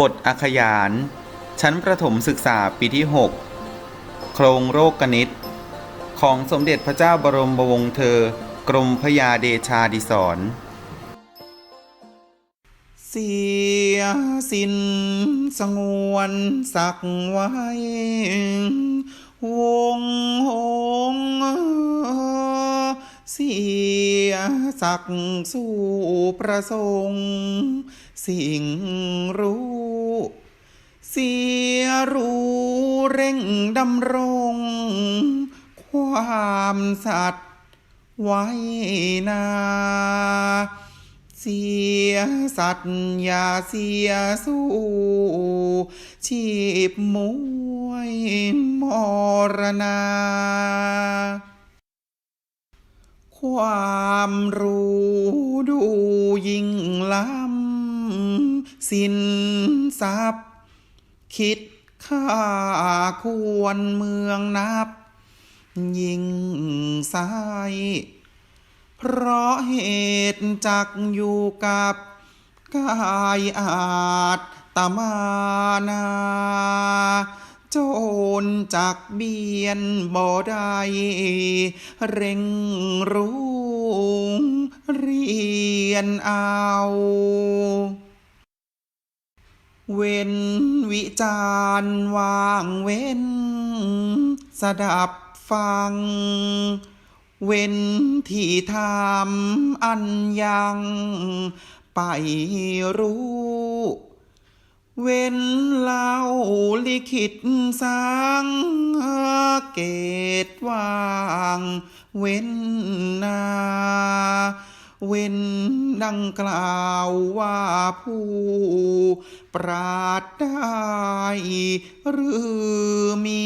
บทอักขยาน ชั้นประถมศึกษาปีที่ 6 โครงโรคกนิต ของสมเด็จพระเจ้าบรมวงศ์เธอ กรมพระยาเดชาดิศรเสียสินสงวนสักไว้ วงหงเสีย สักสู่ประสงค์ สิ่งรู้ เสียรู้เร่งดำรง ความสัตย์ไว้นาเสียสัตย์อย่าเสียสู้ชีพมวยมรณา ความรู้ดูยิ่งล้ำสินทรัพย์ คิดค่าควรเมืองนับ ยิ่งใสเพราะเหตุจักอยู่กับกายอาจตมานา โจ รจักเบียนบ่ได้เร่งรู้เรียนเอาเว้นวิจารว่างเว้น สดับฟัง เว้นที่ทำอันยัง ไปรู้ เว้นเล่าลิขิตสังเกตว่าง เว้นนา เว้นดังกล่าวว่าผู้ปราดได้หรือมี